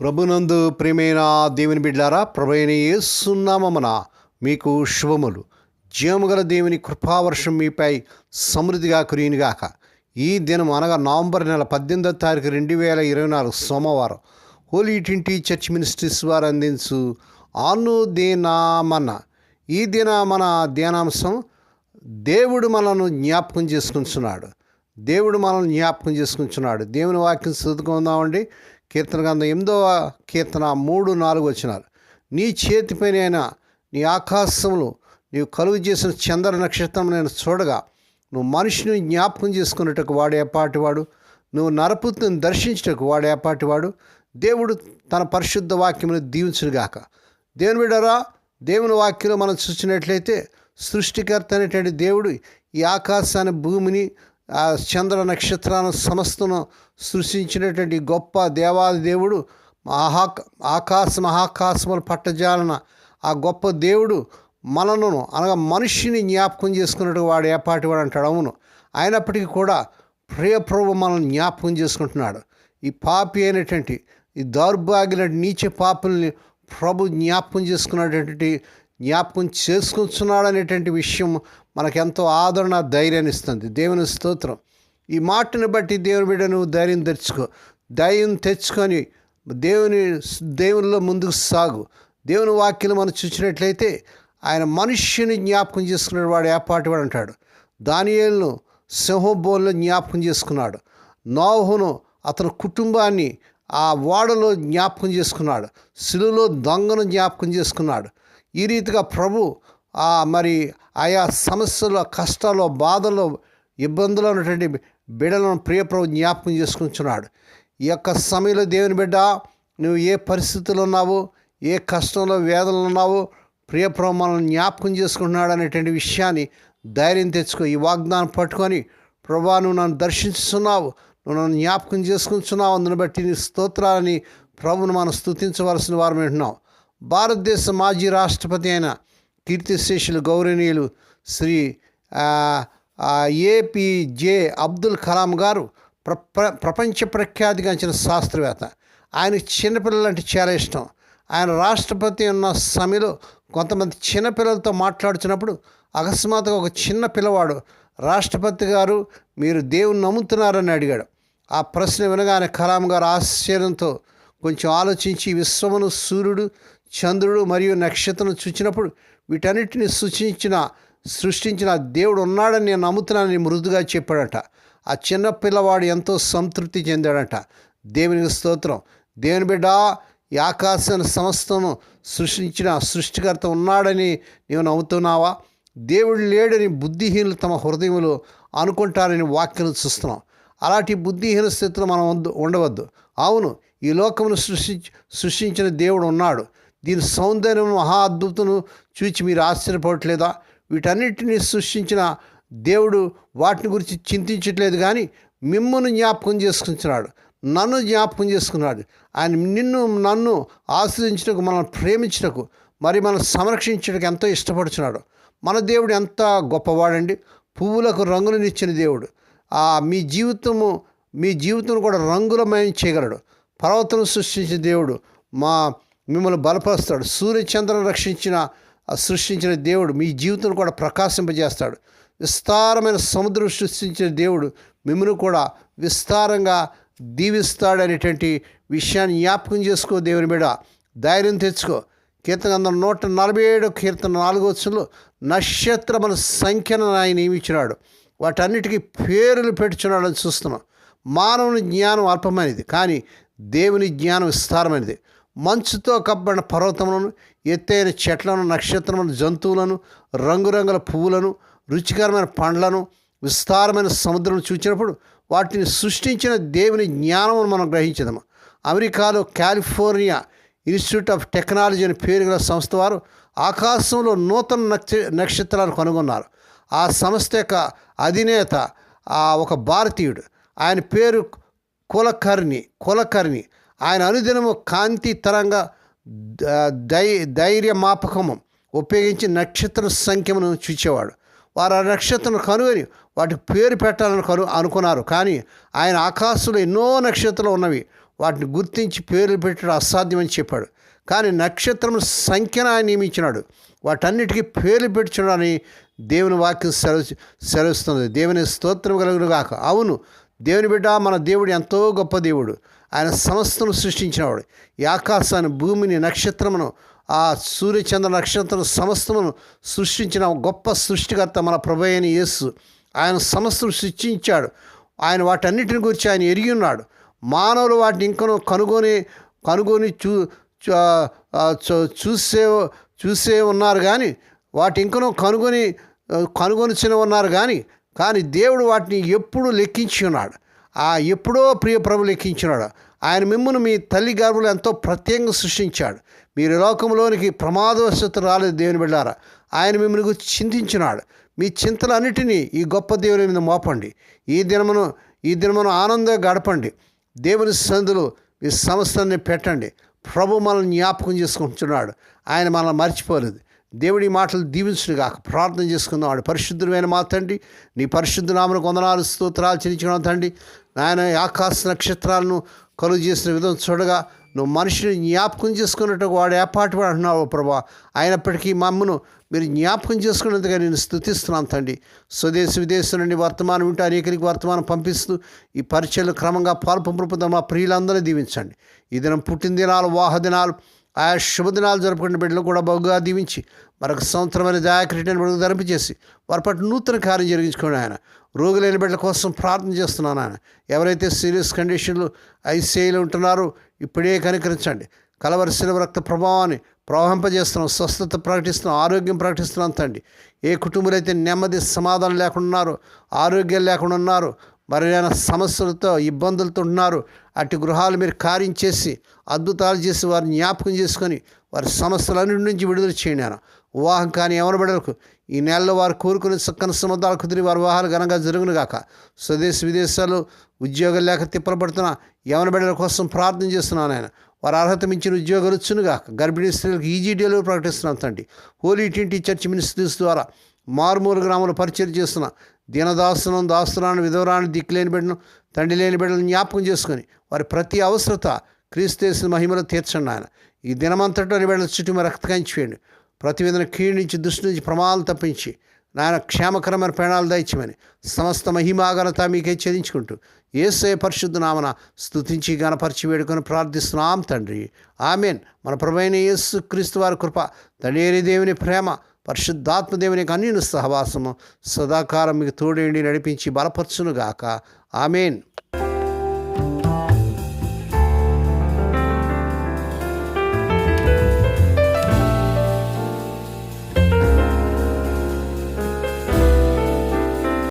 ప్రభునందు ప్రేమైన దేవుని బిడ్డారా ప్రభైన ఏసున్నామన మీకు శుభములు. జీవముగల దేవుని కృపావర్షం మీపై సమృద్ధిగా కురియునిగాక. ఈ దినం అనగా నవంబర్ నెల పద్దెనిమిదో తారీఖు రెండు వేల ఇరవై నాలుగు సోమవారం. హోలీ ట్వంటీ చర్చ్ మినిస్ట్రీస్ వారు అందించు అనుదినామన. ఈ దిన మన ధ్యానాంశం దేవుడు మనను జ్ఞాపకం చేసుకుంటున్నాడు. దేవుడు మనల్ని జ్ఞాపకం చేసుకుంటున్నాడు. దేవుని వాక్యం చదువుకుందామండి. కీర్తన గ్రంథం ఎనిమిదవ కీర్తన మూడు నాలుగు వచ్చినారు. నీ చేతిపైన అయినా నీ ఆకాశంలో నీవు కలుగు చేసిన చంద్ర నక్షత్రం నేను చూడగా నువ్వు మనిషిని జ్ఞాపకం చేసుకున్నట్టుకు వాడు ఏపాటివాడు నువ్వు నరపుత్రుని దర్శించుటకు వాడు ఏపాటివాడు దేవుడు తన పరిశుద్ధ వాక్యమును దీవించుగాక దేవుని విడరా దేవుని వాక్యంలో మనం చూసినట్లయితే సృష్టికర్త అనేటువంటి దేవుడు ఈ ఆకాశాన్ని భూమిని ఆ చంద్ర నక్షత్రాలను సమస్తను సృష్టించినటువంటి గొప్ప దేవాది దేవుడు మహా ఆకాశ మహాకాశములు పట్టజాలన ఆ గొప్ప దేవుడు మనను అనగా మనిషిని జ్ఞాపకం చేసుకున్నట్టు వాడు ఏపాటి వాడు అంటాడు. అవును. అయినప్పటికీ కూడా ప్రియప్రభు మనల్ని జ్ఞాపకం చేసుకుంటున్నాడు. ఈ పాపి అయినటువంటి ఈ దౌర్భాగ్యుల నీచ పాపుల్ని ప్రభు జ్ఞాపకం చేసుకున్నటువంటి జ్ఞాపకం చేసుకుంటున్నాడు అనేటువంటి విషయం మనకెంతో ఆదరణ ధైర్యాన్ని ఇస్తుంది. దేవుని స్తోత్రం. ఈ మాటను బట్టి దేవుని బిడ్డ నువ్వు ధైర్యం తెచ్చుకో. ధైర్యం తెచ్చుకొని దేవుని దేవునిలో ముందుకు సాగు. దేవుని వాక్యం మనం చూసినట్లయితే ఆయన మనుష్యుని జ్ఞాపకం చేసుకునే వాడు ఏపాటి వాడు అంటాడు. దానియేలను సింహబోన్లో జ్ఞాపకం చేసుకున్నాడు. నోహును అతని కుటుంబాన్ని ఆ ఓడలో జ్ఞాపకం చేసుకున్నాడు. శిలులో దొంగను జ్ఞాపకం చేసుకున్నాడు. ఈ రీతిగా ప్రభు ఆ మరి ఆయా సమస్యల కష్టాల్లో బాధలో ఇబ్బందులు ఉన్నటువంటి బిడ్డలను ప్రియప్రభు జ్ఞాపకం చేసుకుంటున్నాడు. ఈ యొక్క సమయంలో దేవుని బిడ్డ నువ్వు ఏ పరిస్థితులు ఉన్నావు ఏ కష్టంలో వేదనలు ఉన్నావు ప్రియ ప్రభు మనల్ని జ్ఞాపకం చేసుకుంటున్నాడు అనేటువంటి విషయాన్ని ధైర్యం తెచ్చుకో. ఈ వాగ్దానం పట్టుకొని ప్రభా నువ్వు నన్ను దర్శించుతున్నావు నువ్వు నన్ను జ్ఞాపకం చేసుకుంటున్నావు అందుని బట్టి నీ స్తోత్రాలని ప్రభును మనం స్తుతించవలసిన వారు వింటున్నాం భారతదేశ మాజీ రాష్ట్రపతి అయిన కీర్తిశేషులు గౌరవనీయులు శ్రీ ఏపీజే అబ్దుల్ కలాం గారు ప్ర ప్ర- ప్రపంచ ప్రఖ్యాతిగాంచిన శాస్త్రవేత్త. ఆయన చిన్నపిల్లలు అంటే చాలా ఇష్టం. ఆయన రాష్ట్రపతి ఉన్న సమయంలో కొంతమంది చిన్నపిల్లలతో మాట్లాడుతున్నప్పుడు అకస్మాత్తుగా ఒక చిన్న పిల్లవాడు రాష్ట్రపతి గారు మీరు దేవుని నమ్ముతున్నారని అడిగాడు. ఆ ప్రశ్న వినగానే కలాం గారు ఆశ్చర్యంతో కొంచెం ఆలోచించి విశ్వమును సూర్యుడు చంద్రుడు మరియు నక్షత్రం చూచినప్పుడు వీటన్నిటిని సృష్టించిన సృష్టించిన దేవుడు ఉన్నాడని నేను నమ్ముతున్నానని మృదుగా చెప్పాడట. ఆ చిన్న పిల్లవాడు ఎంతో సంతృప్తి చెందాడట. దేవునికి స్తోత్రం. దేవుని బిడ్డ ఈ ఆకాశాన్ని సమస్తను సృష్టించిన సృష్టికర్త ఉన్నాడని నీవు నమ్ముతున్నావా? దేవుడు లేడని బుద్ధిహీనులు తమ హృదయంలో అనుకుంటారని వాక్యం చూస్తున్నాం. అలాంటి బుద్ధిహీన స్థితిలో మనం వద్దు ఉండవద్దు. అవును ఈ లోకమును సృష్టించి సృష్టించిన దేవుడు ఉన్నాడు. దీని సౌందర్యం మహా అద్భుతను చూచి మీరు ఆశ్చర్యపోవట్లేదా వీటన్నిటిని సృష్టించిన దేవుడు వాటిని గురించి చింతించట్లేదు కానీ మిమ్మల్ని జ్ఞాపకం చేసుకుంటున్నాడు. నన్ను జ్ఞాపకం చేసుకున్నాడు. ఆయన నిన్ను నన్ను ఆశ్రయించటకు మనల్ని ప్రేమించటకు మరి మనం సంరక్షించడానికి ఎంతో ఇష్టపడుచున్నాడు. మన దేవుడు ఎంత గొప్పవాడండి. పువ్వులకు రంగులనిచ్చిన దేవుడు. ఆ మీ జీవితము మీ జీవితం కూడా రంగులమయం చేయగలడు. పర్వతం సృష్టించిన దేవుడు. మా మిమ్మల్ని బలపరుస్తాడు. సూర్యచంద్రం రక్షించిన సృష్టించిన దేవుడు మీ జీవితం కూడా ప్రకాశింపజేస్తాడు. విస్తారమైన సముద్రం సృష్టించిన దేవుడు మిమ్మల్ని కూడా విస్తారంగా దీవిస్తాడనేటువంటి విషయాన్ని జ్ఞాపకం చేసుకో దేవుని మీద ధైర్యం తెచ్చుకో. కీర్తన నూట నలభై ఏడు కీర్తన నాలుగో వచ్చంలో నక్షత్రముల సంఖ్యను ఆయన నియమించినాడు. వాటన్నిటికీ పేర్లు పెట్టుచున్నాడని చూస్తున్నాం. మానవుని జ్ఞానం అల్పమైనది కానీ దేవుని జ్ఞానం విస్తారమైనది. మంచుతో కప్పబడిన పర్వతములను ఎత్తైన చెట్లను నక్షత్రములను జంతువులను రంగురంగుల పువ్వులను రుచికరమైన పండ్లను విస్తారమైన సముద్రం చూచినప్పుడు వాటిని సృష్టించిన దేవుని జ్ఞానమును మనం గ్రహించదము. అమెరికాలో కాలిఫోర్నియా ఇన్స్టిట్యూట్ ఆఫ్ టెక్నాలజీ అని పేరు గల సంస్థ వారు ఆకాశంలో నూతన నక్ష నక్షత్రాలు కనుగొన్నారు. ఆ సంస్థ యొక్క అధినేత ఆ ఒక భారతీయుడు. ఆయన పేరు కులకర్ణి కులకర్ణి. ఆయన అనుదినము కాంతి తరంగా ధై ధైర్య మాపకము ఉపయోగించి నక్షత్ర సంఖ్యను చూచేవాడు. వారు ఆ నక్షత్రం కనుగొని వాటికి పేరు పెట్టాలని కను అనుకున్నారు. కానీ ఆయన ఆకాశంలో ఎన్నో నక్షత్రాలు ఉన్నవి. వాటిని గుర్తించి పేర్లు పెట్టడం అసాధ్యమని చెప్పాడు. కానీ నక్షత్రం సంఖ్యను ఆయన నియమించినాడు. వాటన్నిటికీ పేర్లు పెట్టుచున్నాడని దేవుని వాక్యం సెలవు సెలవుస్తుంది. దేవుని స్తోత్రం కలుగును గాక అవును దేవుని బిడ్డ మన దేవుడు ఎంతో గొప్ప దేవుడు. ఆయన సమస్తను సృష్టించినవాడు ఈ ఆకాశాన్ని భూమిని నక్షత్రమును ఆ సూర్యచంద్ర నక్షత్రం సమస్తమును సృష్టించిన గొప్ప సృష్టికర్త మన ప్రభు అయిన యేసు. ఆయన సమస్తను సృష్టించాడు. ఆయన వాటన్నిటిని గురించి ఆయన ఎరిగి ఉన్నాడు. మానవులు వాటిని ఇంకను కనుగొని కనుగొని చూ చూసే చూసే ఉన్నారు కానీ వాటి ఇంకనూ కనుగొని కనుగొనిచిన ఉన్నారు కానీ కానీ దేవుడు వాటిని ఎప్పుడు లెక్కించి ఉన్నాడు. ఆ ఎప్పుడో ప్రియ ప్రభు లెక్కించినాడు ఆయన మిమ్మల్ని మీ తల్లి గర్భంలో ఎంతో ప్రత్యేకంగా సృష్టించాడు. మీరు లోకంలోనికి ప్రమాదవశత్తు రాలేదు దేవుని బిడ్డారా. ఆయన మిమ్మల్ని గురించి చింతించినాడు. మీ చింతలన్నిటినీ ఈ గొప్ప దేవుని మీద మోపండి. ఈ దినమును ఈ దినమును ఆనందంగా గడపండి. దేవుని సందులు మీ సంస్థని పెట్టండి. ప్రభు మనల్ని జ్ఞాపకం చేసుకుంటున్నాడు. ఆయన మనల్ని మర్చిపోలేదు. దేవుడి మాటలు దీవించుగాక ప్రార్థన చేసుకుందాం. వాడు పరిశుద్ధమైన మా తండ్రి నీ పరిశుద్ధ నామను కొందనాలు స్తోత్రాలు చెల్లించుకున్నాం తండ్రి. నాయన ఆకాశ నక్షత్రాలను కలుగు చేసిన విధం చూడగా నువ్వు మనిషిని జ్ఞాపకం చేసుకున్నట్టు వాడు ఏపాటి వాడు అంటున్నావు ప్రభా. అయినప్పటికీ మమ్మను మీరు జ్ఞాపకం చేసుకున్నందుగా నేను స్థుతిస్తున్నాను తండ్రి. స్వదేశ విదేశం నుండి వర్తమానం ఉంటే అనేకరికి వర్తమానం పంపిస్తూ ఈ పరిచయలు క్రమంగా పాల్పంపుదాం మా ప్రియులందరూ దీవించండి. ఈ దినం పుట్టిన దినాలు వాహ దినాలు ఆయా శుభదినాలు జరుపుకునే బిడ్డలు కూడా బహుగా దీవించి మరొక సంవత్సరమైన దయాకరిటని బిడ్డకు ధరింపచేసి వారి పట్ల నూతన కార్యం జరిగించుకోండి ఆయన. రోగులైన బిడ్డల కోసం ప్రార్థన చేస్తున్నాను ఆయన. ఎవరైతే సీరియస్ కండిషన్లు ఐసీఐలో ఉంటున్నారో ఇప్పుడే కనికరించండి. కలవరిసిన రక్త ప్రభావాన్ని ప్రవహింపజేస్తున్నాం స్వస్థత ప్రకటిస్తున్నాం ఆరోగ్యం ప్రకటిస్తున్నాం తండ్రి. ఏ కుటుంబాలు అయితే నెమ్మది సమాధానం లేకుండా ఉన్నారో ఆరోగ్యం లేకుండా ఉన్నారో మరి సమస్యలతో ఇబ్బందులతో ఉన్నారు అటు గృహాలు మీరు కార్యం చేసి అద్భుతాలు చేసి వారిని జ్ఞాపకం చేసుకొని వారి సమస్యలన్నింటి నుంచి విడుదల చేయండి వివాహం కానీ ఎవరు బిడ్డలకు ఈ నెలలో వారు కోరుకుని చక్కని సముద్రాలు కుదిరి వారి వివాహాలు ఘనంగా జరుగును గాక. స్వదేశ విదేశాలు ఉద్యోగం లేక తిప్పలపడుతున్న యవన బిడ్డల కోసం ప్రార్థన చేస్తున్నాను ఆయన. వారు అర్హత మించిన ఉద్యోగాలు వచ్చునుగాక గర్భిణీ స్త్రీలకు ఈజీ డెలివరీ ప్రకటిస్తున్నాం తండ్రి. హోలీ టింటి చర్చ్ మినిస్ట్రీస్ ద్వారా మారుమూల గ్రామంలో పరిచయం చేస్తున్న దీనదాసునం దాస్తురాన్ని విధవరాన్ని దిక్కులేని బిడ్డను తండ్రి లేని బిడ్డలను జ్ఞాపకం చేసుకొని వారి ప్రతి అవసరత క్రీస్తేసిన మహిమలో తీర్చండి ఆయన. ఈ దినమంతటో బిడ్డల చుట్టూ మీ రక్త ప్రతివేదన ప్రతి నుంచి దృష్టి నుంచి ప్రమాదాలు తప్పించి నాయన క్షేమకరమైన ప్రాణాలు దయచమని సమస్త మహిమాగనత మీకే చెల్లించుకుంటూ ఏసే పరిశుద్ధ నామన స్తుతించి గణపరిచి వేడుకొని ప్రార్థిస్తున్నాం తండ్రి. ఆమెన్. మన ప్రభైన యేసు క్రీస్తు వారి కృప తండ్రి దేవుని ప్రేమ పరిశుద్ధాత్మ దేవుని అన్యుని సహవాసము సదాకాలం మీకు తోడేండి నడిపించి బలపరచునుగాక. ఆమెన్.